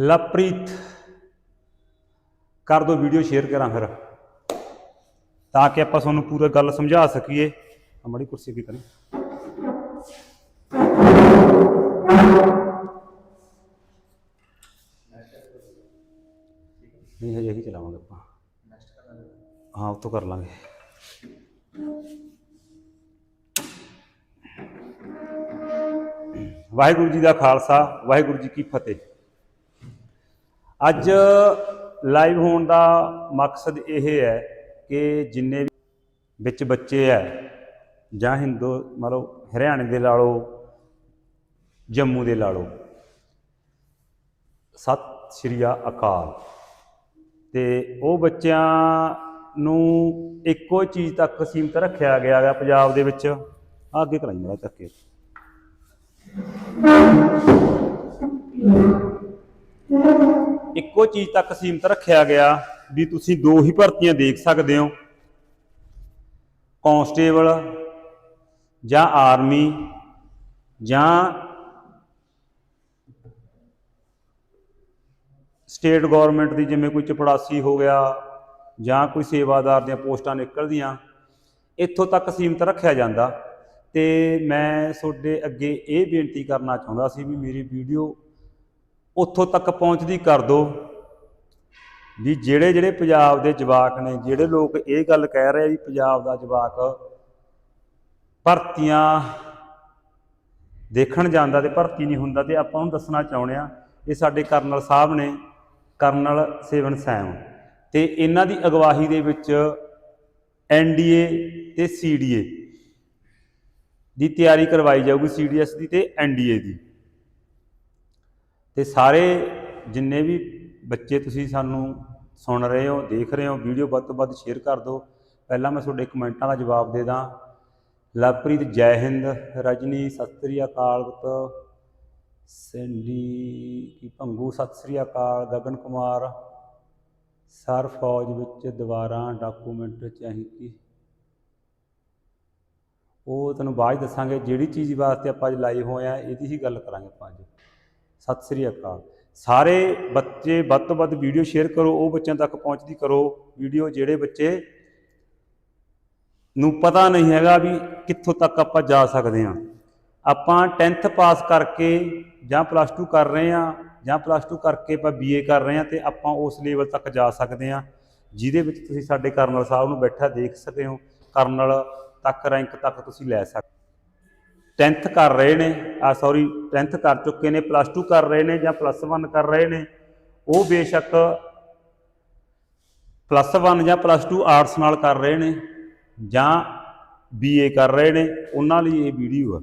ਲਵਪ੍ਰੀਤ ਕਰ ਦੋ video share ਕਰਾਂ ਫਿਰ। ਤਾਂ ਕਿ ਆਪਾਂ ਤੁਹਾਨੂੰ ਪੂਰਾ ਗੱਲ ਸਮਝਾ ਸਕੀਏ। ਆ ਮੜੀ ਕੁਰਸੀ ਕੀ ਕਰੀ। ਨਹੀਂ, ਹਜੇ ਹੀ ਚਲਾਵਾਂਗੇ ਆਪਾਂ। ਹਾਂ ਉਹ ਕਰ ਲਾਂਗੇ। ਵਾਹਿਗੁਰੂ ਜੀ ਦਾ ਖਾਲਸਾ, ਵਾਹਿਗੁਰੂ ਜੀ ਕੀ ਫਤਿਹ। ਅੱਜ ਲਾਈਵ ਹੋਣ ਦਾ ਮਕਸਦ ਇਹ ਹੈ ਕਿ ਜਿੰਨੇ ਵਿੱਚ ਬੱਚੇ ਹੈ ਜਾਂ ਹਿੰਦੂ, ਮਤਲਬ ਹਰਿਆਣੇ ਦੇ ਲਾ ਲਓ, ਜੰਮੂ ਦੇ ਲਾ ਲਓ, ਸਤਿ ਸ਼੍ਰੀ ਅਕਾਲ। ਤੇ ਉਹ ਬੱਚਿਆਂ ਨੂੰ ਇੱਕੋ ਚੀਜ਼ ਤੱਕ ਸੀਮਤ ਰੱਖਿਆ ਗਿਆ ਹੈ ਪੰਜਾਬ ਦੇ ਵਿੱਚ। ਆਹ ਅੱਗੇ ਕਰਾਈ ਮੇਰਾ ਚੱਕੇ ਇੱਕੋ ਚੀਜ਼ ਤੱਕ ਸੀਮਤ ਰੱਖਿਆ ਗਿਆ ਵੀ ਤੁਸੀਂ ਦੋ ਹੀ ਭਰਤੀਆਂ ਦੇਖ ਸਕਦੇ ਹੋ। ਕਾਂਸਟੇਬਲ ਜਾਂ ਆਰਮੀ ਜਾਂ ਸਟੇਟ ਗਵਰਨਮੈਂਟ ਦੀ, ਜਿਵੇਂ ਕੋਈ ਚਪੜਾਸੀ ਹੋ ਗਿਆ ਜਾਂ ਕੋਈ ਸੇਵਾਦਾਰ ਦੀਆਂ ਪੋਸਟਾਂ ਨਿਕਲਦੀਆਂ, ਇੱਥੋਂ ਤੱਕ ਸੀਮਤ ਰੱਖਿਆ ਜਾਂਦਾ। ਤੇ ਮੈਂ ਤੁਹਾਡੇ ਅੱਗੇ ਇਹ ਬੇਨਤੀ ਕਰਨਾ ਚਾਹੁੰਦਾ ਸੀ ਵੀ ਮੇਰੀ ਵੀਡੀਓ ਉੱਥੋਂ ਤੱਕ ਪਹੁੰਚਦੀ ਕਰ ਦਿਓ। ਵੀ ਜਿਹੜੇ ਜਿਹੜੇ ਪੰਜਾਬ ਦੇ ਜਵਾਕ ਨੇ, ਜਿਹੜੇ ਲੋਕ ਇਹ ਗੱਲ ਕਹਿ ਰਹੇ ਆ ਵੀ ਪੰਜਾਬ ਦਾ ਜਵਾਕ ਭਰਤੀਆਂ ਦੇਖਣ ਜਾਂਦਾ ਤੇ ਭਰਤੀ ਨਹੀਂ ਹੁੰਦਾ ਤੇ ਆਪਾਂ ਨੂੰ ਦੱਸਣਾ ਚਾਹੁੰਦੇ ਆ ਇਹ ਸਾਡੇ ਕਰਨਲ ਸਾਹਿਬ ਨੇ, ਕਰਨਲ ਸੇਵਨ ਸੈਮ। ਤੇ ਇਹਨਾਂ ਦੀ ਅਗਵਾਹੀ ਦੇ ਵਿੱਚ ਐਨਡੀਏ ਤੇ ਸੀਡੀਏ ਦੀ ਤਿਆਰੀ ਕਰਵਾਈ ਜਾਊਗੀ ਸੀਡੀਐਸ ਦੀ ਤੇ ਐਨਡੀਏ ਦੀ। ਤੇ ਸਾਰੇ ਜਿੰਨੇ ਵੀ ਬੱਚੇ ਤੁਸੀਂ ਸਾਨੂੰ ਸੁਣ ਰਹੇ ਹੋ, ਦੇਖ ਰਹੇ ਹੋ, ਵੀਡੀਓ ਵੱਧ ਤੋਂ ਵੱਧ ਸ਼ੇਅਰ ਕਰ ਦਿਓ। ਪਹਿਲਾਂ ਮੈਂ ਤੁਹਾਡੇ ਕਮੈਂਟਾਂ ਦਾ ਜਵਾਬ ਦੇ ਦਾਂ। ਲਵਪ੍ਰੀਤ, ਜੈ ਹਿੰਦ। ਰਜਨੀ, ਸਤਿ ਸ੍ਰੀ ਅਕਾਲ ਪੁੱਤ। ਸੈਂਡੀ ਕੀ ਭੰਗੂ? ਸਤਿ ਸ੍ਰੀ ਅਕਾਲ। ਗਗਨ ਕੁਮਾਰ। ਸਰ ਫੌਜ ਵਿੱਚ ਦੁਬਾਰਾ ਡਾਕੂਮੈਂਟ ਚਾਹੀਦੀ। ਉਹ ਤੁਹਾਨੂੰ ਬਾਅਦ ਦੱਸਾਂਗੇ, ਜਿਹੜੀ ਚੀਜ਼ ਵਾਸਤੇ ਆਪਾਂ ਅੱਜ ਲਾਈਵ ਹੋਏ ਆ, ਇਹਦੀ ਹੀ ਗੱਲ ਕਰਾਂਗੇ ਆਪਾਂ ਅੱਜ। ਸਤਿ ਸ੍ਰੀ ਅਕਾਲ। ਸਾਰੇ ਬੱਚੇ ਵੱਧ ਤੋਂ ਵੱਧ ਵੀਡੀਓ ਸ਼ੇਅਰ ਕਰੋ, ਉਹ ਬੱਚਿਆਂ ਤੱਕ ਪਹੁੰਚਦੀ ਕਰੋ। ਵੀਡੀਓ ਜਿਹੜੇ ਬੱਚੇ ਨੂੰ ਪਤਾ ਨਹੀਂ ਹੈਗਾ ਵੀ ਕਿੱਥੋਂ ਤੱਕ ਆਪਾਂ ਜਾ ਸਕਦੇ ਹਾਂ। ਆਪਾਂ 10th ਪਾਸ ਕਰਕੇ ਜਾਂ ਪਲੱਸ 2 ਕਰ ਰਹੇ ਹਾਂ ਜਾਂ ਪਲੱਸ 2 ਕਰਕੇ ਆਪਾਂ ਬੀਏ ਕਰ ਰਹੇ ਹਾਂ ਤੇ ਆਪਾਂ ਉਸ ਲੈਵਲ ਤੱਕ ਜਾ ਸਕਦੇ ਹਾਂ। ਜਿਹਦੇ ਵਿੱਚ ਤੁਸੀਂ ਸਾਡੇ ਕਰਨਲ ਸਾਹਿਬ ਨੂੰ ਬੈਠਾ ਦੇਖ ਸਕਦੇ ਹੋ, ਕਰਨਲ ਤੱਕ ਰੈਂਕ ਤੱਕ ਤੁਸੀਂ ਲੈ ਸਕਦੇ 10th ਕਰ ਰਹੇ ਨੇ, ਆ ਸੌਰੀ 10th ਕਰ ਚੁੱਕੇ ਨੇ ਪਲੱਸ 2 ਕਰ ਰਹੇ ਨੇ ਜਾਂ ਪਲੱਸ 1 ਕਰ ਰਹੇ ਨੇ, ਉਹ ਬੇਸ਼ੱਕ ਪਲੱਸ 1 ਜਾਂ ਪਲੱਸ 2 ਆਰਟਸ ਨਾਲ ਕਰ ਰਹੇ ਨੇ ਜਾਂ ਬੀਏ ਕਰ ਰਹੇ ਨੇ, ਉਹਨਾਂ ਲਈ ਇਹ ਵੀਡੀਓ ਆ।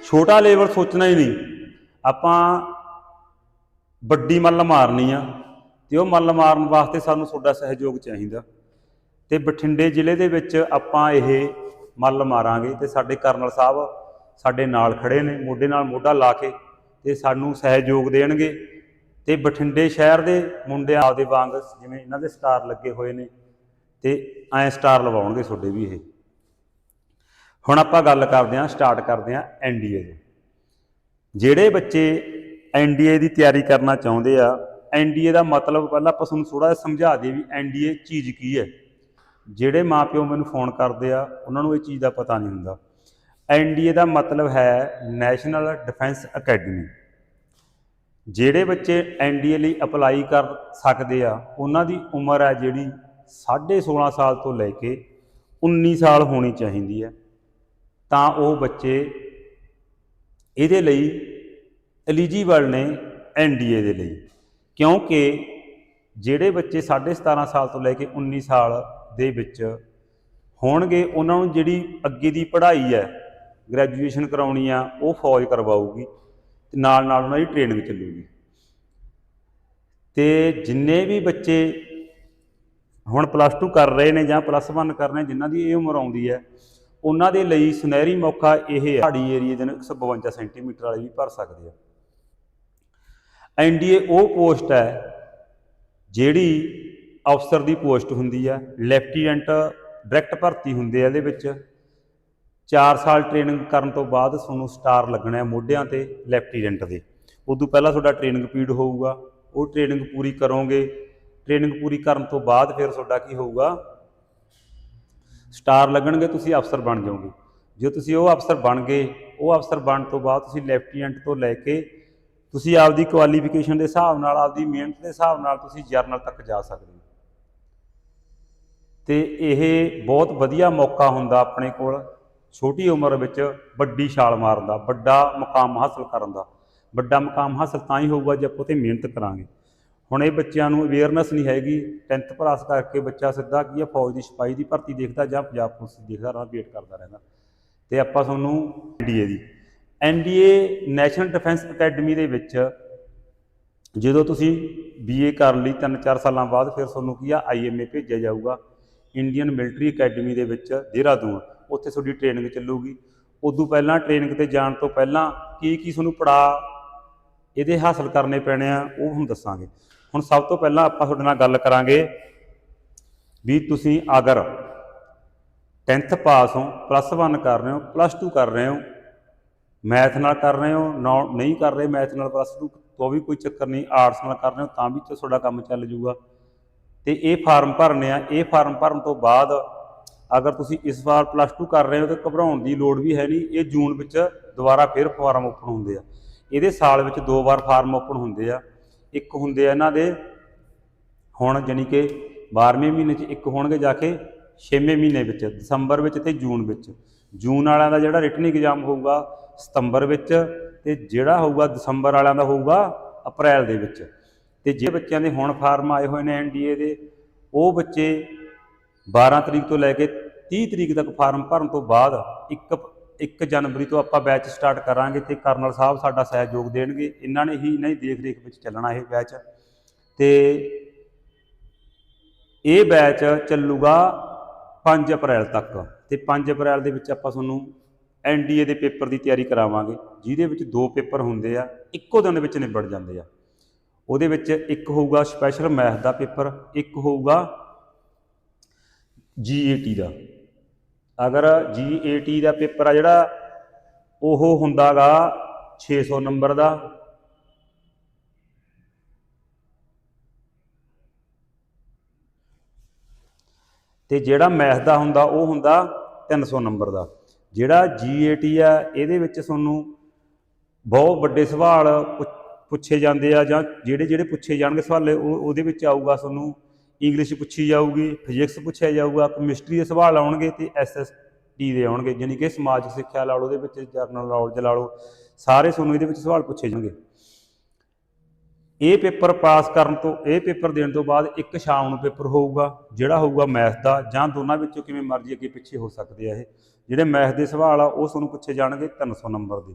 ਛੋਟਾ ਲੈਵਲ ਸੋਚਣਾ ਹੀ ਨਹੀਂ, ਆਪਾਂ ਵੱਡੀ ਮੱਲ ਮਾਰਨੀ ਆ, ਤੇ ਉਹ ਮੱਲ ਮਾਰਨ ਵਾਸਤੇ ਸਾਨੂੰ ਤੁਹਾਡਾ ਸਹਿਯੋਗ ਚਾਹੀਦਾ, ਤੇ ਬਠਿੰਡੇ ਜ਼ਿਲ੍ਹੇ ਦੇ ਵਿੱਚ ਆਪਾਂ ਇਹ ਮੱਲ ਮਾਰਾਂਗੇ ਤੇ ਸਾਡੇ ਕਰਨਲ ਸਾਹਿਬ ਸਾਡੇ ਨਾਲ ਖੜੇ ਨੇ, ਮੋਢੇ ਨਾਲ ਮੋਢਾ ਲਾ ਕੇ ਤੇ ਸਾਨੂੰ ਸਹਿਯੋਗ ਦੇਣਗੇ ਤੇ ਬਠਿੰਡੇ ਸ਼ਹਿਰ ਦੇ ਮੁੰਡਿਆਂ ਆਪਦੇ ਵਾਂਗ ਜਿਵੇਂ ਇਹਨਾਂ ਦੇ ਸਟਾਰ ਲੱਗੇ ਹੋਏ ਨੇ ਤੇ ਐਂ ਸਟਾਰ ਲਵਾਉਣਗੇ ਤੁਹਾਡੇ ਵੀ ਇਹ। ਹੁਣ ਆਪਾਂ ਗੱਲ ਕਰਦੇ ਹਾਂ, ਸਟਾਰਟ ਕਰਦੇ ਹਾਂ ਐਨਡੀਏ ਦੀ। ਜਿਹੜੇ ਬੱਚੇ ਐਨਡੀਏ ਦੀ ਤਿਆਰੀ ਕਰਨਾ ਚਾਹੁੰਦੇ ਆ ਐਨਡੀਏ ਦਾ ਮਤਲਬ ਪਹਿਲਾਂ ਆਪਾਂ ਤੁਹਾਨੂੰ ਥੋੜਾ ਜਿਹਾ ਸਮਝਾ ਦਈਏ ਵੀ ਐਨਡੀਏ ਚੀਜ਼ ਕੀ ਹੈ। ਜਿਹੜੇ ਮਾਪਿਓ ਮੈਨੂੰ ਫੋਨ ਕਰਦੇ ਆ, ਉਹਨਾਂ ਨੂੰ ਇਹ ਚੀਜ਼ ਦਾ ਪਤਾ ਨਹੀਂ ਹੁੰਦਾ। ਐਨਡੀਏ ਦਾ ਮਤਲਬ ਹੈ ਨੈਸ਼ਨਲ ਡਿਫੈਂਸ ਅਕੈਡਮੀ। ਜਿਹੜੇ ਬੱਚੇ ਐਨਡੀਏ ਲਈ ਅਪਲਾਈ ਕਰ ਸਕਦੇ ਆ, ਉਹਨਾਂ ਦੀ ਉਮਰ ਹੈ ਜਿਹੜੀ 16.5 ਸਾਲ ਤੋਂ ਲੈ ਕੇ 19 ਸਾਲ ਹੋਣੀ ਚਾਹੀਦੀ ਹੈ। ਤਾਂ ਉਹ ਬੱਚੇ ਇਹਦੇ ਲਈ ਐਲੀਜੀਬਲ ਨੇ ਐਨਡੀਏ ਦੇ ਲਈ। ਕਿਉਂਕਿ ਜਿਹੜੇ ਬੱਚੇ 17.5 ਸਾਲ ਤੋਂ ਲੈ ਕੇ 19 ਸਾਲ ਦੇ ਵਿੱਚ ਹੋਣਗੇ, ਉਹਨਾਂ ਨੂੰ ਜਿਹੜੀ ਅੱਗੇ ਦੀ ਪੜ੍ਹਾਈ ਹੈ ਗ੍ਰੈਜੂਏਸ਼ਨ ਕਰਾਉਣੀ ਆ, ਉਹ ਫੌਜ ਕਰਵਾਊਗੀ ਤੇ ਨਾਲ ਨਾਲ ਉਹਨਾਂ ਦੀ ਟ੍ਰੇਨਿੰਗ ਚੱਲੂਗੀ। ਤੇ ਜਿੰਨੇ ਵੀ ਬੱਚੇ ਹੁਣ ਪਲੱਸ 2 ਕਰ ਰਹੇ ਨੇ ਜਾਂ ਪਲੱਸ 1 ਕਰ ਰਹੇ ਜਿਨ੍ਹਾਂ ਦੀ ਇਹ ਉਮਰ ਆਉਂਦੀ ਹੈ, ਉਹਨਾਂ ਦੇ ਲਈ ਸੁਨਹਿਰੀ ਮੌਕਾ ਇਹ ਹੈ, ਪਹਾੜੀ ਏਰੀਏ ਦੇ ਨੂੰ 152 ਸੈਂਟੀਮੀਟਰ ਵਾਲੇ ਵੀ ਭਰ ਸਕਦੇ ਆ। ਐਨਡੀਏ ਉਹ ਪੋਸਟ ਹੈ, ਜਿਹੜੀ ਅਫਸਰ ਦੀ ਪੋਸਟ ਹੁੰਦੀ ਹੈ ਲੈਫਟੀਨੈਂਟ ਡਾਇਰੈਕਟ ਭਰਤੀ ਹੁੰਦੇ ਆ ਇਹਦੇ ਵਿੱਚ। 4 ਸਾਲ ਟ੍ਰੇਨਿੰਗ ਕਰਨ ਤੋਂ ਬਾਅਦ ਤੁਹਾਨੂੰ ਸਟਾਰ ਲੱਗਣਾ ਹੈ ਮੋਢਿਆਂ ਤੇ ਲੈਫਟੀਨੈਂਟ ਦੇ। ਉਦੋਂ ਪਹਿਲਾਂ ਤੁਹਾਡਾ ਟ੍ਰੇਨਿੰਗ ਪੀਰੀਅਡ ਹੋਊਗਾ, ਉਹ ਟ੍ਰੇਨਿੰਗ ਪੂਰੀ ਕਰੋਗੇ। ਟ੍ਰੇਨਿੰਗ ਪੂਰੀ ਕਰਨ ਤੋਂ ਬਾਅਦ ਫਿਰ ਤੁਹਾਡਾ ਕੀ ਹੋਊਗਾ? ਸਟਾਰ ਲੱਗਣਗੇ, ਤੁਸੀਂ ਅਫਸਰ ਬਣ ਜਾਓਗੇ। ਜੇ ਤੁਸੀਂ ਉਹ ਅਫਸਰ ਬਣ ਗਏ, ਉਹ ਅਫਸਰ ਬਣਨ ਤੋਂ ਬਾਅਦ ਤੁਸੀਂ ਲੈਫਟੀਨੈਂਟ ਤੋਂ ਲੈ ਕੇ ਤੁਸੀਂ ਆਪਦੀ ਕੁਆਲੀਫਿਕੇਸ਼ਨ ਦੇ ਹਿਸਾਬ ਨਾਲ, ਆਪਦੀ ਮਿਹਨਤ ਦੇ ਹਿਸਾਬ ਨਾਲ ਤੁਸੀਂ ਜਰਨਲ ਤੱਕ ਜਾ ਸਕਦੇ ਹੋ। ਤੇ ਇਹ ਬਹੁਤ ਵਧੀਆ ਮੌਕਾ ਹੁੰਦਾ ਆਪਣੇ ਕੋਲ, ਛੋਟੀ ਉਮਰ ਵਿੱਚ ਵੱਡੀ ਛਾਲ ਮਾਰਨ ਦਾ, ਵੱਡਾ ਮੁਕਾਮ ਹਾਸਲ ਕਰਨ ਦਾ। ਵੱਡਾ ਮੁਕਾਮ ਹਾਸਲ ਤਾਂ ਹੀ ਹੋਊਗਾ ਜੇ ਆਪਾਂ ਤੇ ਮਿਹਨਤ ਕਰਾਂਗੇ। ਹੁਣ ਇਹ ਬੱਚਿਆਂ ਨੂੰ ਅਵੇਅਰਨੈਸ ਨਹੀਂ ਹੈਗੀ 10th ਪਾਸ ਕਰਕੇ ਬੱਚਾ ਸਿੱਧਾ ਕੀ ਆ, ਫੌਜ ਦੀ ਸਿਪਾਹੀ ਦੀ ਭਰਤੀ ਦੇਖਦਾ ਜਾਂ ਪੰਜਾਬ ਪੁਲਿਸ ਦੀ ਦੇਖਦਾ ਰਹਿੰਦਾ ਵੇਟ ਕਰਦਾ ਰਹਿੰਦਾ। ਤੇ ਆਪਾਂ ਤੁਹਾਨੂੰ ਐਨਡੀਏ ਦੀ ਐਨਡੀਏ ਨੈਸ਼ਨਲ ਡਿਫੈਂਸ ਅਕੈਡਮੀ ਦੇ ਵਿੱਚ ਜਦੋਂ ਤੁਸੀਂ ਬੀਏ ਕਰ ਲਈ 3-4 ਸਾਲਾਂ ਬਾਅਦ, ਫਿਰ ਤੁਹਾਨੂੰ ਕੀ ਆ ਆਈਐਮਏ ਭੇਜਿਆ ਜਾਊਗਾ। ਇੰਡੀਅਨ ਮਿਲਟਰੀ ਅਕੈਡਮੀ ਦੇ ਵਿੱਚ ਦੇਹਰਾਦੂਨ, ਉੱਥੇ ਤੁਹਾਡੀ ਟ੍ਰੇਨਿੰਗ ਚੱਲੂਗੀ। ਉਦੋਂ ਪਹਿਲਾਂ ਟ੍ਰੇਨਿੰਗ ਤੇ ਜਾਣ ਤੋਂ ਪਹਿਲਾਂ ਕੀ ਕੀ ਤੁਹਾਨੂੰ ਪੜਾ ਇਹਦੇ ਹਾਸਲ ਕਰਨੇ ਪੈਣੇ ਆ, ਉਹ ਹੁਣ ਦੱਸਾਂਗੇ। ਹੁਣ ਸਭ ਤੋਂ ਪਹਿਲਾਂ ਆਪਾਂ ਤੁਹਾਡੇ ਨਾਲ ਗੱਲ ਕਰਾਂਗੇ ਵੀ ਤੁਸੀਂ ਅਗਰ 10th ਪਾਸ ਹੋ ਪਲੱਸ 1 ਕਰ ਰਹੇ ਹੋ ਪਲੱਸ 2 ਕਰ ਰਹੇ ਹੋ ਮੈਥ ਨਾਲ ਕਰ ਰਹੇ ਹੋ, ਨੌ- ਨਹੀਂ ਕਰ ਰਹੇ ਮੈਥ ਨਾਲ ਪਲੱਸ 2 ਤੋਂ ਵੀ ਕੋਈ ਚੱਕਰ ਨਹੀਂ ਆਰਟਸ ਨਾਲ ਕਰ ਰਹੇ ਹੋ, ਤਾਂ ਵੀ ਤੁਹਾਡਾ ਕੰਮ ਚੱਲ ਜੂਗਾ ਤੇ ਇਹ ਫਾਰਮ ਭਰਨੇ ਆ। ਇਹ ਫਾਰਮ ਭਰਨ ਤੋਂ ਬਾਅਦ ਅਗਰ ਤੁਸੀਂ ਇਸ ਵਾਰ ਪਲੱਸ 2 ਕਰ ਰਹੇ ਹੋ ਤਾਂ ਘਬਰਾਉਣ ਦੀ ਲੋੜ ਵੀ ਹੈ ਨਹੀਂ। ਇਹ ਜੂਨ ਵਿੱਚ ਦੁਬਾਰਾ ਫਿਰ ਫਾਰਮ ਓਪਨ ਹੁੰਦੇ ਆ। ਇਹਦੇ ਸਾਲ ਵਿੱਚ ਦੋ ਵਾਰ ਫਾਰਮ ਓਪਨ ਹੁੰਦੇ ਆ। ਇੱਕ ਹੁੰਦੇ ਆ ਇਹਨਾਂ ਦੇ ਹੁਣ ਜਾਣੀ ਕਿ 12ਵੇਂ ਮਹੀਨੇ 'ਚ ਇੱਕ ਹੋਣਗੇ ਜਾ ਕੇ 6ਵੇਂ ਮਹੀਨੇ ਵਿੱਚ, ਦਸੰਬਰ ਵਿੱਚ ਤੇ ਜੂਨ ਵਿੱਚ। ਜੂਨ ਵਾਲਿਆਂ ਦਾ ਜਿਹੜਾ ਰਿਟਨ ਐਗਜ਼ਾਮ ਹੋਊਗਾ ਸਤੰਬਰ ਵਿੱਚ ਤੇ ਜਿਹੜਾ ਹੋਊਗਾ ਦਸੰਬਰ ਵਾਲਿਆਂ ਦਾ ਹੋਊਗਾ ਅਪ੍ਰੈਲ ਦੇ ਵਿੱਚ। ਤੇ ਜੇ ਬੱਚਿਆਂ ਦੇ ਹੁਣ ਫਾਰਮ ਆਏ ਹੋਏ ਨੇ ਐਨਡੀਏ ਦੇ, ਉਹ ਬੱਚੇ 12 ਤਰੀਕ ਤੋਂ ਲੈ ਕੇ 30 ਤਰੀਕ ਤੱਕ ਫਾਰਮ ਭਰਨ ਤੋਂ ਬਾਅਦ 1 1 ਜਨਵਰੀ ਤੋਂ ਆਪਾਂ ਬੈਚ ਸਟਾਰਟ ਕਰਾਂਗੇ ਤੇ ਕਰਨਲ ਸਾਹਿਬ ਸਾਡਾ ਸਹਿਯੋਗ ਦੇਣਗੇ। ਇਹਨਾਂ ਨੇ ਹੀ ਇਹਨਾਂ ਦੀ ਦੇਖ ਰੇਖ ਵਿੱਚ ਚੱਲਣਾ ਇਹ ਬੈਚ। ਤੇ ਇਹ ਬੈਚ ਚੱਲੂਗਾ 5 ਅਪ੍ਰੈਲ ਤੱਕ ਤੇ 5 ਅਪ੍ਰੈਲ ਦੇ ਵਿੱਚ ਆਪਾਂ ਤੁਹਾਨੂੰ ਐਨਡੀਏ ਦੇ ਪੇਪਰ ਦੀ ਤਿਆਰੀ ਕਰਾਵਾਂਗੇ, ਜਿਹਦੇ ਵਿੱਚ ਦੋ ਪੇਪਰ ਹੁੰਦੇ ਆ, ਇੱਕੋ ਦਿਨ ਵਿੱਚ ਨਿਬੜ ਜਾਂਦੇ ਆ। ਉਹਦੇ ਵਿੱਚ ਇੱਕ ਹੋਊਗਾ ਸਪੈਸ਼ਲ ਮੈਥ ਦਾ ਪੇਪਰ, ਇੱਕ ਹੋਊਗਾ ਜੀਏਟੀ ਦਾ। ਅਗਰ ਜੀਏਟੀ ਦਾ ਪੇਪਰ ਆ ਜਿਹੜਾ, ਉਹ ਹੁੰਦਾਗਾ 600 ਨੰਬਰ ਦਾ। ਤੇ ਜਿਹੜਾ ਮੈਥ ਦਾ ਹੁੰਦਾ, ਉਹ ਹੁੰਦਾ 300 ਨੰਬਰ ਦਾ। ਜਿਹੜਾ ਜੀਏਟੀ ਆ, ਇਹਦੇ ਵਿੱਚ ਤੁਹਾਨੂੰ ਬਹੁਤ ਵੱਡੇ ਸਵਾਲ ਪੁੱਛੇ ਜਾਂਦੇ ਆ ਜਾਂ ਜਿਹੜੇ ਜਿਹੜੇ ਪੁੱਛੇ ਜਾਣਗੇ ਸਵਾਲ, ਉਹ ਉਹਦੇ ਵਿੱਚ ਆਊਗਾ ਤੁਹਾਨੂੰ ਇੰਗਲਿਸ਼ ਪੁੱਛੀ ਜਾਊਗੀ ਫਿਜ਼ਿਕਸ ਪੁੱਛਿਆ ਜਾਊਗਾ ਕੈਮਿਸਟਰੀ ਦੇ ਸਵਾਲ ਆਉਣਗੇ ਤੇ ਐਸਐਸਟੀ ਦੇ ਆਉਣਗੇ, ਯਾਨੀ ਕਿ ਸਮਾਜਿਕ ਸਿੱਖਿਆ ਲਾ ਲਓ, ਉਹਦੇ ਵਿੱਚ ਜਰਨਲ ਨੌਲੇਜ ਲਾ ਲਓ, ਸਾਰੇ ਤੁਹਾਨੂੰ ਇਹਦੇ ਵਿੱਚ ਸਵਾਲ ਪੁੱਛੇ ਜਾਣਗੇ। ਇਹ ਪੇਪਰ ਪਾਸ ਕਰਨ ਤੋਂ, ਇਹ ਪੇਪਰ ਦੇਣ ਤੋਂ ਬਾਅਦ ਇੱਕ ਸ਼ਾਮ ਨੂੰ ਪੇਪਰ ਹੋਊਗਾ, ਜਿਹੜਾ ਹੋਊਗਾ ਮੈਥ ਦਾ, ਜਾਂ ਦੋਨਾਂ ਵਿੱਚੋਂ ਕਿਵੇਂ ਮਰਜ਼ੀ ਅੱਗੇ ਪਿੱਛੇ ਹੋ ਸਕਦੇ ਆ ਇਹ। ਜਿਹੜੇ ਮੈਥ ਦੇ ਸਵਾਲ ਆ, ਉਹ ਤੁਹਾਨੂੰ ਪੁੱਛੇ ਜਾਣਗੇ 300 ਨੰਬਰ ਦੇ।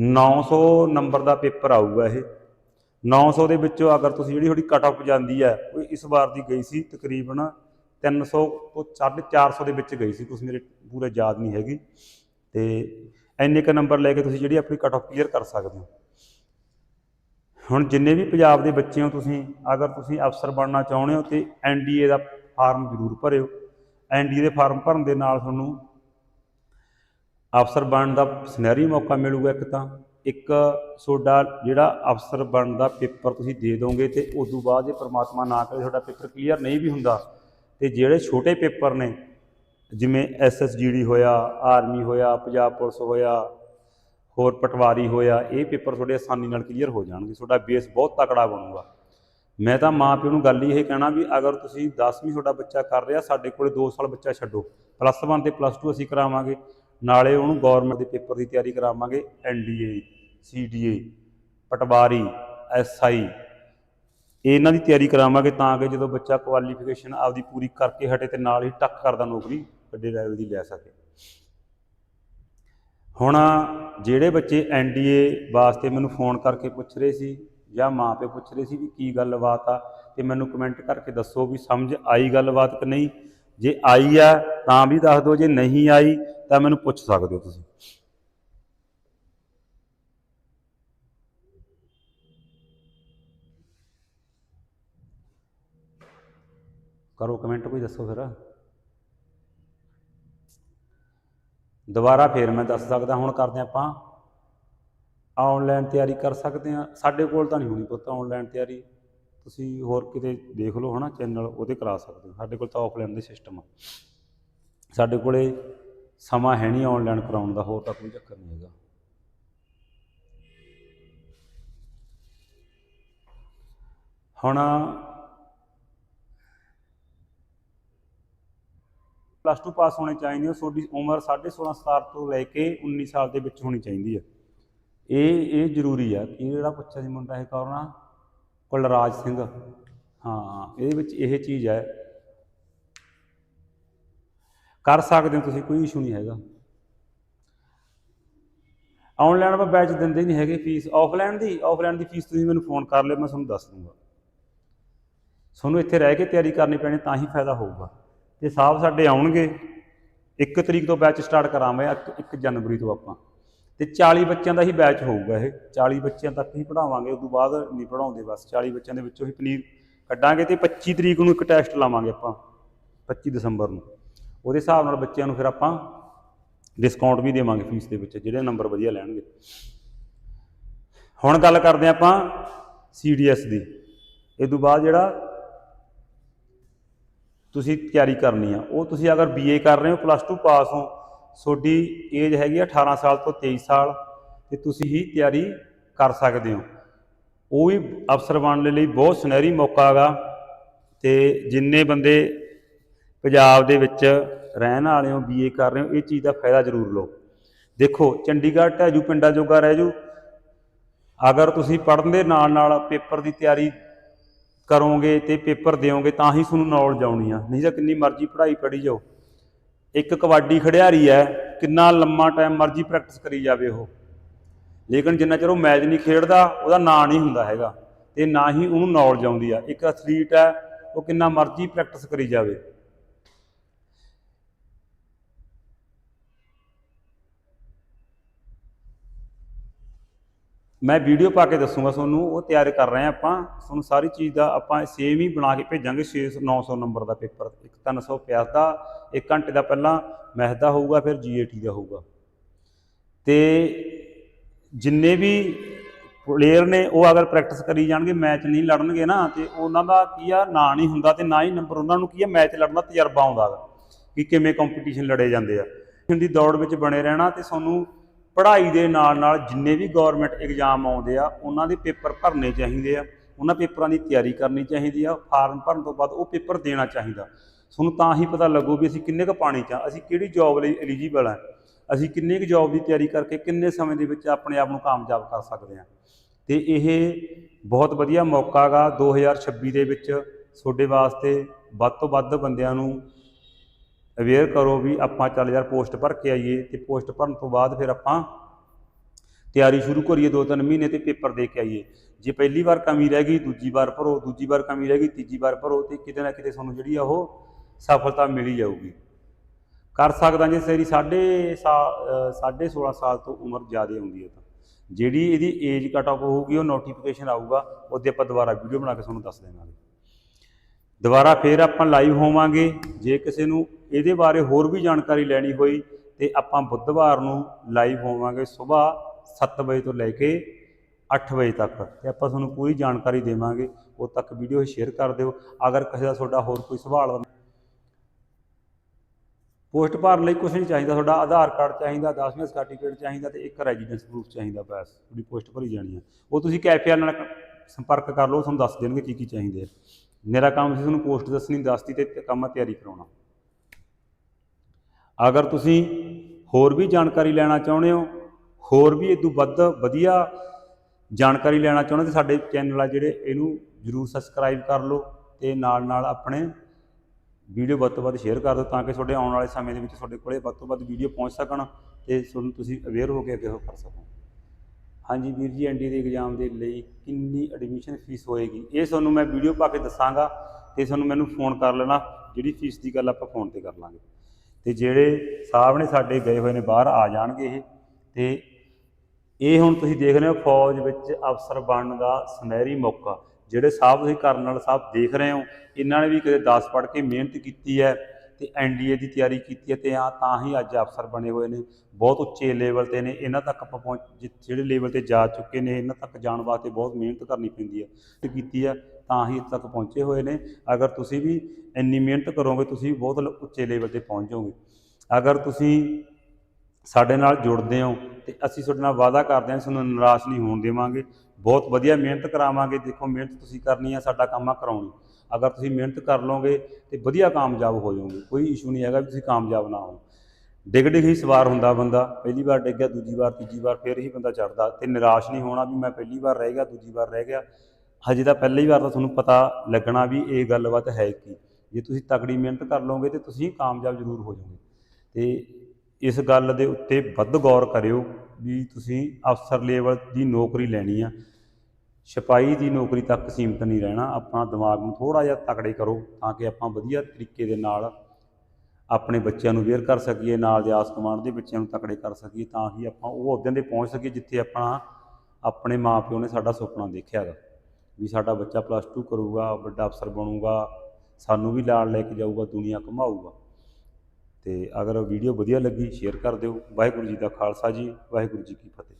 900 ਨੰਬਰ ਦਾ ਪੇਪਰ ਆਊਗਾ ਇਹ। 900 ਦੇ ਵਿੱਚੋਂ ਅਗਰ ਤੁਸੀਂ ਜਿਹੜੀ ਤੁਹਾਡੀ ਕਟ ਆਫ ਜਾਂਦੀ ਹੈ, ਉਹ ਇਸ ਵਾਰ ਦੀ ਗਈ ਸੀ ਤਕਰੀਬਨ 300 ਤੋਂ 450 ਦੇ ਵਿੱਚ ਗਈ ਸੀ। ਕੁਛ ਮੇਰੇ ਪੂਰੇ ਯਾਦ ਨਹੀਂ ਹੈਗੀ। ਤੇ ਇੰਨੇ ਕ ਨੰਬਰ ਲੈ ਕੇ ਤੁਸੀਂ ਜਿਹੜੀ ਆਪਣੀ ਕਟ ਆਫ ਕਲੀਅਰ ਕਰ ਸਕਦੇ ਹੋ। ਹੁਣ ਜਿੰਨੇ ਵੀ ਪੰਜਾਬ ਦੇ ਬੱਚੇ ਹੋ ਤੁਸੀਂ, ਅਗਰ ਤੁਸੀਂ ਅਫਸਰ ਬਣਨਾ ਚਾਹੁੰਦੇ ਹੋ ਤੇ ਐਨਡੀਏ ਦਾ ਫਾਰਮ ਜ਼ਰੂਰ ਭਰਿਓ। ਐਨਡੀਏ ਦੇ ਫਾਰਮ ਭਰਨ ਦੇ ਨਾਲ ਤੁਹਾਨੂੰ ਅਫਸਰ ਬਣਨ ਦਾ ਸੁਨਹਿਰੀ ਮੌਕਾ ਮਿਲੂਗਾ ਇੱਕ ਤਾਂ। ਇੱਕ ਤੁਹਾਡਾ ਜਿਹੜਾ ਅਫਸਰ ਬਣਨ ਦਾ ਪੇਪਰ ਤੁਸੀਂ ਦੇ ਦੋਗੇ ਤੇ ਉਸ ਤੋਂ ਬਾਅਦ ਜੇ ਪ੍ਰਮਾਤਮਾ ਨਾ ਕਰੇ, ਤੁਹਾਡਾ ਪੇਪਰ ਕਲੀਅਰ ਨਹੀਂ ਵੀ ਹੁੰਦਾ। ਤੇ ਜਿਹੜੇ ਛੋਟੇ ਪੇਪਰ ਨੇ, ਜਿਵੇਂ ਐਸਐਸਜੀਡੀ ਹੋਇਆ ਆਰਮੀ ਹੋਇਆ, ਪੰਜਾਬ ਪੁਲਿਸ ਹੋਇਆ, ਹੋਰ ਪਟਵਾਰੀ ਹੋਇਆ, ਇਹ ਪੇਪਰ ਤੁਹਾਡੇ ਆਸਾਨੀ ਨਾਲ ਕਲੀਅਰ ਹੋ ਜਾਣਗੇ, ਤੁਹਾਡਾ ਬੇਸ ਬਹੁਤ ਤਕੜਾ ਬਣੂਗਾ। ਮੈਂ ਤਾਂ ਮਾਂ ਪਿਓ ਨੂੰ ਗੱਲ ਹੀ ਇਹ ਕਹਿਣਾ ਵੀ ਅਗਰ ਤੁਸੀਂ 10ਵੀਂ ਤੁਹਾਡਾ ਬੱਚਾ ਕਰ ਰਿਹਾ, ਸਾਡੇ ਕੋਲੇ 2 ਸਾਲ ਬੱਚਾ ਛੱਡੋ। ਪਲੱਸ 1 ਤੇ ਪਲੱਸ 2 ਅਸੀਂ ਕਰਾਵਾਂਗੇ। ਨਾਲੇ ਉਹਨੂੰ ਗਵਰਨਮੈਂਟ ਦੇ ਪੇਪਰ ਦੀ ਤਿਆਰੀ ਕਰਾਵਾਂਗੇ ਐਨਡੀਏ ਸੀਡੀਏ ਪਟਵਾਰੀ ਐਸਆਈ ਇਹਨਾਂ ਦੀ ਤਿਆਰੀ ਕਰਾਵਾਂਗੇ ਤਾਂ ਕਿ ਜਦੋਂ ਬੱਚਾ ਕੁਆਲੀਫਿਕੇਸ਼ਨ ਆਪਦੀ ਪੂਰੀ ਕਰਕੇ ਹਟੇ ਤੇ ਨਾਲ ਹੀ ਟੱਕ ਕਰਦਾ ਨੌਕਰੀ, ਵੱਡੇ ਲੈਵਲ ਦੀ ਲੈ ਸਕੇ। ਹੁਣ ਜਿਹੜੇ ਬੱਚੇ ਐਨਡੀਏ ਵਾਸਤੇ ਮੈਨੂੰ ਫੋਨ ਕਰਕੇ ਪੁੱਛ ਰਹੇ ਸੀ ਜਾਂ ਮਾਂ ਪਿਓ ਪੁੱਛ ਰਹੇ ਸੀ ਵੀ ਕੀ ਗੱਲਬਾਤ ਆ, ਤੇ ਮੈਨੂੰ ਕਮੈਂਟ ਕਰਕੇ ਦੱਸੋ ਵੀ ਸਮਝ ਆਈ ਗੱਲਬਾਤ ਕਿ ਨਹੀਂ। ਜੇ ਆਈ ਆ, ਤਾਂ ਵੀ ਦੱਸ ਦਿਓ, ਜੇ ਨਹੀਂ ਆਈ, ਤਾਂ ਮੈਨੂੰ ਪੁੱਛ ਸਕਦੇ ਹੋ ਤੁਸੀਂ। ਕਰੋ ਕਮੈਂਟ ਕੋਈ ਦੱਸੋ ਫਿਰ। ਦੁਬਾਰਾ ਫੇਰ ਮੈਂ ਦੱਸ ਸਕਦਾ, ਹੁਣ ਕਰਦੇ ਆਪਾਂ। ਆਨਲਾਈਨ ਤਿਆਰੀ ਕਰ ਸਕਦੇ ਆ ਸਾਡੇ ਕੋਲ ਤਾਂ ਨਹੀਂ ਹੋਣੀ ਪੁੱਤ ਆਨਲਾਈਨ ਤਿਆਰੀ। ਤੁਸੀਂ ਹੋਰ ਕਿਤੇ ਦੇਖ ਲਓ ਹਨਾ ਚੈਨਲ ਉਹਦੇ ਕਰਾ ਸਕਦੇ ਹੋ। ਸਾਡੇ ਕੋਲ ਤਾਂ ਆਫਲਾਈਨ ਦੇ ਸਿਸਟਮ ਆ। ਸਾਡੇ ਕੋਲੇ ਸਮਾਂ ਹੈ ਨਹੀਂ ਆਨਲਾਈਨ ਕਰਾਉਣ ਦਾ, ਹੋਰ ਤਾਂ ਕੋਈ ਚੱਕਰ ਨਹੀਂ ਹੈਗਾ। ਹੁਣ ਪਲੱਸ 2 ਪਾਸ ਹੋਣੇ ਚਾਹੀਦੇ ਹੋ ਤੁਹਾਡੀ ਉਮਰ 16.5 ਸਾਲ ਤੋਂ ਲੈ ਕੇ 19 ਸਾਲ ਦੇ ਵਿੱਚ ਹੋਣੀ ਚਾਹੀਦੀ ਹੈ ਇਹ ਇਹ ਜ਼ਰੂਰੀ ਆ ਕਿ ਜਿਹੜਾ ਪੁੱਛਿਆ ਸੀ ਮੁੰਡਾ ਇਹ ਕੌਣ ਕੁਲਰਾਜ ਸਿੰਘ। ਹਾਂ, ਇਹਦੇ ਵਿੱਚ ਇਹ ਚੀਜ਼ ਹੈ। ਕਰ ਸਕਦੇ ਹੋ ਤੁਸੀਂ, ਕੋਈ ਇਸ਼ੂ ਨਹੀਂ ਹੈਗਾ। ਆਨਲਾਈਨ ਆਪਾਂ ਬੈਚ ਦਿੰਦੇ ਨਹੀਂ ਹੈਗੇ ਫੀਸ ਆਫਲਾਈਨ ਦੀ ਆਫਲਾਈਨ ਦੀ ਫੀਸ ਤੁਸੀਂ ਮੈਨੂੰ ਫੋਨ ਕਰ ਲਿਓ, ਮੈਂ ਤੁਹਾਨੂੰ ਦੱਸ ਦੂੰਗਾ। ਤੁਹਾਨੂੰ ਇੱਥੇ ਰਹਿ ਕੇ ਤਿਆਰੀ ਕਰਨੀ ਪੈਣੀ, ਤਾਂ ਹੀ ਫਾਇਦਾ ਹੋਊਗਾ। ਤੇ ਸਾਹਿਬ ਸਾਡੇ ਆਉਣਗੇ 1 ਤਰੀਕ ਤੋਂ ਬੈਚ ਸਟਾਰਟ ਕਰਾਂਗੇ 1 ਜਨਵਰੀ ਤੋਂ ਆਪਾਂ। ਤੇ 40 ਬੱਚਿਆਂ ਦਾ ਹੀ ਬੈਚ ਹੋਊਗਾ ਇਹ। 40 ਬੱਚਿਆਂ ਤੱਕ ਹੀ ਪੜਾਵਾਂਗੇ ਉਸ ਤੋਂ ਬਾਅਦ ਨਹੀਂ ਪੜਾਉਂਦੇ ਬਸ। 40 ਬੱਚਿਆਂ ਦੇ ਵਿੱਚੋਂ ਹੀ ਪਨੀਰ ਕੱਢਾਂਗੇ ਤੇ 25 ਤਰੀਕ ਨੂੰ ਇੱਕ ਟੈਸਟ ਲਾਵਾਂਗੇ ਆਪਾਂ 25 ਦਸੰਬਰ ਨੂੰ। ਉਹਦੇ ਹਿਸਾਬ ਨਾਲ ਬੱਚਿਆਂ ਨੂੰ ਫਿਰ ਆਪਾਂ ਡਿਸਕਾਊਂਟ ਵੀ ਦੇਵਾਂਗੇ ਫੀਸ ਦੇ ਵਿੱਚ, ਜਿਹੜੇ ਨੰਬਰ ਵਧੀਆ ਲੈਣਗੇ। ਹੁਣ ਗੱਲ ਕਰਦੇ ਹਾਂ ਆਪਾਂ ਸੀਡੀਐਸ ਦੀ। ਇਹ ਤੋਂ ਬਾਅਦ ਜਿਹੜਾ ਤੁਸੀਂ ਤਿਆਰੀ ਕਰਨੀ ਆ, ਉਹ ਤੁਸੀਂ ਅਗਰ ਬੀਏ ਕਰ ਰਹੇ ਹੋ ਪਲੱਸ 2 ਪਾਸ ਹੋ ਤੁਹਾਡੀ ਏਜ ਹੈਗੀ ਆ 18 ਸਾਲ ਤੋਂ 23 ਸਾਲ ਤੇ ਤੁਸੀਂ ਹੀ ਤਿਆਰੀ ਕਰ ਸਕਦੇ ਹੋ। ਉਹ ਵੀ ਅਫਸਰ ਬਣਨ ਦੇ ਲਈ ਬਹੁਤ ਸੁਨਹਿਰੀ ਮੌਕਾ ਹੈਗਾ ਤੇ ਜਿੰਨੇ ਬੰਦੇ ਪੰਜਾਬ ਦੇ ਵਿੱਚ ਰਹਿਣ ਵਾਲੇ ਹੋ ਬੀਏ ਕਰ ਰਹੇ ਹੋ, ਇਹ ਚੀਜ਼ ਦਾ ਫਾਇਦਾ ਜ਼ਰੂਰ ਲਓ। ਦੇਖੋ, ਚੰਡੀਗੜ੍ਹ ਢਹਿ ਪਿੰਡਾਂ ਜੋਗਾ ਰਹਿ ਜੂ। ਅਗਰ ਤੁਸੀਂ ਪੜ੍ਹਨ ਦੇ ਨਾਲ ਨਾਲ ਪੇਪਰ ਦੀ ਤਿਆਰੀ ਕਰੋਗੇ ਤੇ ਪੇਪਰ ਦਿਓਗੇ ਤਾਂ ਹੀ ਤੁਹਾਨੂੰ ਨੌਲੇਜ ਆਉਣੀ ਆ। ਨਹੀਂ ਤਾਂ ਕਿੰਨੀ ਮਰਜ਼ੀ ਪੜ੍ਹਾਈ ਪੜ੍ਹੀ ਜਾਓ। ਇੱਕ ਕਬੱਡੀ ਖਿਡਾਰੀ ਹੈ, ਕਿੰਨਾ ਲੰਮਾ ਟਾਈਮ ਮਰਜ਼ੀ ਪ੍ਰੈਕਟਿਸ ਕਰੀ ਜਾਵੇ ਉਹ। ਲੇਕਿਨ ਜਿੰਨਾ ਚਿਰ ਉਹ ਮੈਚ ਨਹੀਂ ਖੇਡਦਾ, ਉਹਦਾ ਨਾਂ ਨਹੀਂ ਹੁੰਦਾ ਹੈਗਾ। ਤੇ ਨਾ ਹੀ ਉਹਨੂੰ ਨੌਲੇਜ ਆਉਂਦੀ ਆ। ਇੱਕ ਐਥਲੀਟ ਹੈ, ਉਹ ਕਿੰਨਾ ਮਰਜ਼ੀ ਪ੍ਰੈਕਟਿਸ ਕਰੀ ਜਾਵੇ। ਮੈਂ ਵੀਡੀਓ ਪਾ ਕੇ ਦੱਸੂਗਾ ਤੁਹਾਨੂੰ, ਉਹ ਤਿਆਰ ਕਰ ਰਹੇ ਆ ਆਪਾਂ। ਤੁਹਾਨੂੰ ਸਾਰੀ ਚੀਜ਼ ਦਾ ਆਪਾਂ ਸੇਮ ਹੀ ਬਣਾ ਕੇ ਭੇਜਾਂਗੇ 6 900 ਨੰਬਰ ਦਾ ਪੇਪਰ ਇੱਕ 300 ਪਿਆਸ ਦਾ 1 ਘੰਟੇ ਦਾ ਪਹਿਲਾਂ ਮੈਥ ਦਾ ਹੋਊਗਾ, ਫਿਰ ਜੀਏਟੀ ਦਾ ਹੋਊਗਾ। ਤੇ ਜਿੰਨੇ ਵੀ ਪਲੇਅਰ ਨੇ, ਉਹ ਅਗਰ ਪ੍ਰੈਕਟਿਸ ਕਰੀ ਜਾਣਗੇ ਮੈਚ ਨਹੀਂ ਲੜਨਗੇ ਨਾ, ਤੇ ਉਹਨਾਂ ਦਾ ਕੀ ਆ, ਨਾਂ ਨਹੀਂ ਹੁੰਦਾ ਤੇ ਨਾ ਹੀ ਨੰਬਰ ਉਹਨਾਂ ਨੂੰ ਕੀ ਆ ਮੈਚ ਲੜਨ ਦਾ ਤਜਰਬਾ ਆਉਂਦਾ ਕਿ ਕਿਵੇਂ ਕੰਪੀਟੀਸ਼ਨ ਲੜੇ ਜਾਂਦੇ ਆ। ਦੀ ਦੌੜ ਵਿੱਚ ਬਣੇ ਰਹਿਣਾ ਤੇ ਤੁਹਾਨੂੰ ਪੜ੍ਹਾਈ ਦੇ ਨਾਲ ਨਾਲ ਜਿੰਨੇ ਵੀ ਗਵਰਨਮੈਂਟ ਐਗਜ਼ਾਮ ਆਉਂਦੇ ਆ, ਉਹਨਾਂ ਦੇ ਪੇਪਰ ਭਰਨੇ ਚਾਹੀਦੇ ਆ। ਉਹਨਾਂ ਪੇਪਰਾਂ ਦੀ ਤਿਆਰੀ ਕਰਨੀ ਚਾਹੀਦੀ ਆ ਫਾਰਮ ਭਰਨ ਤੋਂ ਬਾਅਦ ਉਹ ਪੇਪਰ ਦੇਣਾ ਚਾਹੀਦਾ। ਤੁਹਾਨੂੰ ਤਾਂ ਹੀ ਪਤਾ ਲੱਗੂ ਵੀ ਅਸੀਂ ਕਿੰਨੇ ਕੁ ਪਾਣੀ 'ਚ ਆ, ਅਸੀਂ ਕਿਹੜੀ ਜੌਬ ਲਈ ਐਲੀਜੀਬਲ ਆ। ਅਸੀਂ ਕਿੰਨੇ ਕੁ ਜੌਬ ਦੀ ਤਿਆਰੀ ਕਰਕੇ ਕਿੰਨੇ ਸਮੇਂ ਦੇ ਵਿੱਚ ਆਪਣੇ ਆਪ ਨੂੰ ਕਾਮਯਾਬ ਕਰ ਸਕਦੇ ਹਾਂ ਤੇ ਇਹ ਬਹੁਤ ਵਧੀਆ ਮੌਕਾ ਗਾ 2026 ਦੇ ਵਿੱਚ। ਤੁਹਾਡੇ ਵਾਸਤੇ ਵੱਧ ਤੋਂ ਵੱਧ ਬੰਦਿਆਂ ਨੂੰ ਅਵੇਅਰ ਕਰੋ ਵੀ ਆਪਾਂ ਚੱਲ ਯਾਰ ਪੋਸਟ ਭਰ ਕੇ ਆਈਏ ਤੇ ਪੋਸਟ ਭਰਨ ਤੋਂ ਬਾਅਦ ਫਿਰ ਆਪਾਂ ਤਿਆਰੀ ਸ਼ੁਰੂ ਕਰੀਏ ਦੋ ਤਿੰਨ ਮਹੀਨੇ ਤੇ ਪੇਪਰ ਦੇ ਕੇ ਆਈਏ। ਜੇ ਪਹਿਲੀ ਵਾਰ ਕਮੀ ਰਹਿ ਗਈ, ਦੂਜੀ ਵਾਰ ਭਰੋ, ਦੂਜੀ ਵਾਰ ਕਮੀ ਰਹਿ ਗਈ, ਤੀਜੀ ਵਾਰ ਭਰੋ ਤੇ ਕਿਤੇ ਨਾ ਕਿਤੇ ਤੁਹਾਨੂੰ ਜਿਹੜੀ ਆ ਉਹ ਸਫਲਤਾ ਮਿਲੀ ਜਾਊਗੀ। ਕਰ ਸਕਦਾ ਜੇ ਸੇਰੀ ਸਾਢੇ ਸਾ- ਸਾਢੇ 16 ਸਾਲ ਤੋਂ ਉਮਰ ਜ਼ਿਆਦਾ ਹੁੰਦੀ ਹੈ ਤਾਂ। ਜਿਹੜੀ ਇਹਦੀ ਏਜ ਕਟ ਆਫ ਹੋਊਗੀ, ਉਹ ਨੋਟੀਫਿਕੇਸ਼ਨ ਆਊਗਾ, ਉਹਦੇ ਆਪਾਂ ਦੁਬਾਰਾ ਵੀਡੀਓ ਬਣਾ ਕੇ ਤੁਹਾਨੂੰ ਦੱਸ ਦੇਵਾਂਗੇ। ਦੁਬਾਰਾ ਫੇਰ ਆਪਾਂ ਲਾਈਵ ਹੋਵਾਂਗੇ। ਜੇ ਕਿਸੇ ਨੂੰ ਇਹਦੇ ਬਾਰੇ ਹੋਰ ਵੀ ਜਾਣਕਾਰੀ ਲੈਣੀ ਹੋਈ ਤੇ ਆਪਾਂ ਬੁੱਧਵਾਰ ਨੂੰ ਲਾਈਵ ਹੋਵਾਂਗੇ ਸਵੇਰ 7 ਵਜੇ ਤੋਂ ਲੈ ਕੇ 8 ਵਜੇ ਤੱਕ ਤੇ ਆਪਾਂ ਤੁਹਾਨੂੰ ਪੂਰੀ ਜਾਣਕਾਰੀ ਦੇਵਾਂਗੇ ਉਦੋਂ ਤੱਕ ਵੀਡੀਓ ਸ਼ੇਅਰ ਕਰ ਦਿਓ। ਅਗਰ ਕਿਸੇ ਦਾ ਤੁਹਾਡਾ ਹੋਰ ਕੋਈ ਸਵਾਲ ਪੋਸਟ ਭਰਨ ਲਈ ਕੁਝ ਨਹੀਂ ਚਾਹੀਦਾ, ਤੁਹਾਡਾ ਆਧਾਰ ਕਾਰਡ ਚਾਹੀਦਾ 10ਵੀਂ ਸਰਟੀਫਿਕੇਟ ਚਾਹੀਦਾ ਤੇ ਇੱਕ ਰੈਜ਼ੀਡੈਂਸ ਪ੍ਰੂਫ ਚਾਹੀਦਾ ਬਸ, ਤੁਹਾਡੀ ਪੋਸਟ ਭਰੀ ਜਾਣੀ ਆ। ਉਹ ਤੁਸੀਂ ਕੈਫੇ ਨਾਲ ਸੰਪਰਕ ਕਰ ਲਓ ਤੁਹਾਨੂੰ ਦੱਸ ਦੇਣਗੇ ਕੀ ਕੀ ਚਾਹੀਦੇ ਆ। ਮੇਰਾ ਕੰਮ ਸੀ ਤੁਹਾਨੂੰ ਪੋਸਟ ਦੱਸਣੀ, ਦੱਸਤੀ ਤੇ ਕੰਮ ਤਿਆਰੀ ਕਰਾਉਣਾ। ਅਗਰ ਤੁਸੀਂ ਹੋਰ ਵੀ ਜਾਣਕਾਰੀ ਲੈਣਾ ਚਾਹੁੰਦੇ ਹੋ, ਹੋਰ ਵੀ ਇਦੋਂ ਵੱਧ ਵਧੀਆ ਜਾਣਕਾਰੀ ਲੈਣਾ ਚਾਹੁੰਦੇ ਤੇ ਸਾਡੇ ਚੈਨਲ ਆ ਜਿਹੜੇ, ਇਹਨੂੰ ਜਰੂਰ ਸਬਸਕ੍ਰਾਈਬ ਕਰ ਲਓ ਤੇ ਨਾਲ ਨਾਲ ਆਪਣੇ ਵੀਡੀਓ ਵੱਧ ਤੋਂ ਵੱਧ ਸ਼ੇਅਰ ਕਰ ਦਿਓ ਤਾਂ ਕਿ ਤੁਹਾਡੇ ਆਉਣ ਵਾਲੇ ਸਮੇਂ ਦੇ ਵਿੱਚ ਤੁਹਾਡੇ ਕੋਲੇ ਵੱਧ ਤੋਂ ਵੱਧ ਵੀਡੀਓ ਪਹੁੰਚ ਸਕਣ ਤੇ ਤੁਹਾਨੂੰ ਤੁਸੀਂ ਅਵੇਅਰ ਹੋ ਕੇ ਅੱਗੇ ਉਹ ਕਰ ਸਕੋ। ਹਾਂਜੀ ਵੀਰ ਜੀ ਐਨਡੀ ਦੇ ਐਗਜ਼ਾਮ ਦੇ ਲਈ ਕਿੰਨੀ ਐਡਮਿਸ਼ਨ ਫੀਸ ਹੋਏਗੀ? ਇਹ ਤੁਹਾਨੂੰ ਮੈਂ ਵੀਡੀਓ ਪਾ ਕੇ ਦੱਸਾਂਗਾ ਤੇ ਤੁਹਾਨੂੰ ਮੈਨੂੰ ਫੋਨ ਕਰ ਲੈਣਾ, ਜਿਹੜੀ ਫੀਸ ਦੀ ਗੱਲ ਆਪਾਂ ਫੋਨ ਤੇ ਕਰ ਲਾਂਗੇ। ਤੇ ਜਿਹੜੇ ਸਾਹਿਬ ਨੇ ਸਾਡੇ ਗਏ ਹੋਏ ਨੇ ਬਾਹਰ ਆ ਜਾਣਗੇ ਇਹ। ਤੇ ਇਹ ਹੁਣ ਤੁਸੀਂ ਦੇਖ ਰਹੇ ਹੋ ਫੌਜ ਵਿੱਚ ਅਫਸਰ ਬਣਨ ਦਾ ਸੁਨਹਿਰੀ ਮੌਕਾ। ਜਿਹੜੇ ਸਾਹਿਬ ਤੁਸੀਂ ਕਰਨ ਨਾਲ ਸਾਹਿਬ ਦੇਖ ਰਹੇ ਹੋ, ਇਹਨਾਂ ਨੇ ਵੀ ਕਦੇ 10 ਪੜ੍ਹ ਕੇ ਮਿਹਨਤ ਕੀਤੀ ਹੈ। ਤੇ ਐਨਡੀਏ ਦੀ ਤਿਆਰੀ ਕੀਤੀ ਹੈ ਤੇ ਆ ਤਾਂ ਹੀ ਅੱਜ ਅਫਸਰ ਬਣੇ ਹੋਏ ਨੇ। ਬਹੁਤ ਉੱਚੇ ਲੈਵਲ ਤੇ ਨੇ। ਇਹਨਾਂ ਤੱਕ ਆਪਾਂ ਪਹੁੰਚ ਜਿ- ਜਿਹੜੇ ਲੈਵਲ ਤੇ ਜਾ ਚੁੱਕੇ ਨੇ, ਇਹਨਾਂ ਤੱਕ ਜਾਣ ਵਾਸਤੇ ਬਹੁਤ ਮਿਹਨਤ ਕਰਨੀ ਪੈਂਦੀ ਹੈ। ਤੇ ਕੀਤੀ ਹੈ, ਤਾਂ ਹੀ ਇੱਥੇ ਤੱਕ ਪਹੁੰਚੇ ਹੋਏ ਨੇ। ਅਗਰ ਤੁਸੀਂ ਵੀ ਇੰਨੀ ਮਿਹਨਤ ਕਰੋਗੇ, ਤੁਸੀਂ ਵੀ ਬਹੁਤ ਲ- ਉੱਚੇ ਲੈਵਲ ਤੇ ਪਹੁੰਚ ਜਾਓਗੇ। ਅਗਰ ਤੁਸੀਂ ਸਾਡੇ ਨਾਲ ਜੁੜਦੇ ਹੋ ਤੇ ਅਸੀਂ ਤੁਹਾਡੇ ਨਾਲ ਵਾਅਦਾ ਕਰਦੇ ਹਾਂ ਤੁਹਾਨੂੰ ਨਿਰਾਸ਼ ਨਹੀਂ ਹੋਣ ਦੇਵਾਂਗੇ। ਬਹੁਤ ਵਧੀਆ ਮਿਹਨਤ ਕਰਾਵਾਂਗੇ। ਦੇਖੋ, ਮਿਹਨਤ ਤੁਸੀਂ ਕਰਨੀ ਆ ਸਾਡਾ ਕੰਮ ਆ ਕਰਾਉਣੀ। ਅਗਰ ਤੁਸੀਂ ਮਿਹਨਤ ਕਰ ਲਓਗੇ ਤੇ ਵਧੀਆ ਕਾਮਯਾਬ ਹੋ ਜਾਓਗੇ, ਕੋਈ ਇਸ਼ੂ ਨਹੀਂ ਹੈਗਾ ਵੀ ਤੁਸੀਂ ਕਾਮਯਾਬ ਨਾ ਹੋ। ਡਿੱਗ ਡਿੱਗ ਹੀ ਸਵਾਰ ਹੁੰਦਾ ਬੰਦਾ, ਪਹਿਲੀ ਵਾਰ ਡਿੱਗ ਗਿਆ, ਦੂਜੀ ਵਾਰ, ਤੀਜੀ ਵਾਰ, ਫਿਰ ਹੀ ਬੰਦਾ ਚੜਦਾ ਤੇ ਨਿਰਾਸ਼ ਨਹੀਂ ਹੋਣਾ ਵੀ ਮੈਂ ਪਹਿਲੀ ਵਾਰ ਰਹਿ ਗਿਆ, ਦੂਜੀ ਵਾਰ ਰਹਿ ਗਿਆ। ਹਜੇ ਤਾਂ ਪਹਿਲੀ ਵਾਰ ਤਾਂ ਤੁਹਾਨੂੰ ਪਤਾ ਲੱਗਣਾ ਵੀ ਇਹ ਗੱਲਬਾਤ ਹੈ ਕੀ। ਜੇ ਤੁਸੀਂ ਤਕੜੀ ਮਿਹਨਤ ਕਰ ਲਓਗੇ ਤੇ ਤੁਸੀਂ ਕਾਮਯਾਬ ਜ਼ਰੂਰ ਹੋ ਜਾਓਗੇ। ਤੇ ਇਸ ਗੱਲ ਦੇ ਉੱਤੇ ਵੱਧ ਗੌਰ ਕਰਿਓ ਵੀ ਤੁਸੀਂ ਅਫਸਰ ਲੈਵਲ ਦੀ ਨੌਕਰੀ ਲੈਣੀ ਆ। ਸਿਪਾਹੀ ਦੀ ਨੌਕਰੀ ਤੱਕ ਸੀਮਤ ਨਹੀਂ ਰਹਿਣਾ। ਆਪਣਾ ਦਿਮਾਗ ਨੂੰ ਥੋੜਾ ਜਿਹਾ ਤਕੜੇ ਕਰੋ ਤਾਂ ਕਿ ਆਪਾਂ ਵਧੀਆ ਤਰੀਕੇ ਦੇ ਨਾਲ ਆਪਣੇ ਬੱਚਿਆਂ ਨੂੰ ਵੇਅਰ ਕਰ ਸਕੀਏ, ਨਾਲ ਦੇ ਆਸ ਕਮਾਂਡ ਦੇ ਬੱਚਿਆਂ ਨੂੰ ਤਕੜੇ ਕਰ ਸਕੀਏ ਤਾਂ ਹੀ ਆਪਾਂ ਉਹ ਅਹੁਦਿਆਂ ਤੇ ਪਹੁੰਚ ਸਕੀਏ ਜਿੱਥੇ ਆਪਾਂ ਆਪਣੇ ਮਾਪਿਓ ਨੇ ਸਾਡਾ ਸੁਪਨਾ ਦੇਖਿਆ ਹੈਗਾ ਵੀ ਸਾਡਾ ਬੱਚਾ ਪਲੱਸ 2 ਕਰੂਗਾ, ਵੱਡਾ ਅਫਸਰ ਬਣੂਗਾ, ਸਾਨੂੰ ਵੀ ਨਾਲ ਲੈ ਕੇ ਜਾਊਗਾ, ਦੁਨੀਆ ਘੁਮਾਊਗਾ। ਤੇ ਅਗਰ ਵੀਡੀਓ ਵਧੀਆ ਲੱਗੀ ਸ਼ੇਅਰ ਕਰ ਦਿਓ। ਵਾਹਿਗੁਰੂ ਜੀ ਦਾ ਖਾਲਸਾ ਜੀ, ਵਾਹਿਗੁਰੂ ਜੀ ਕੀ ਫਤਿਹ।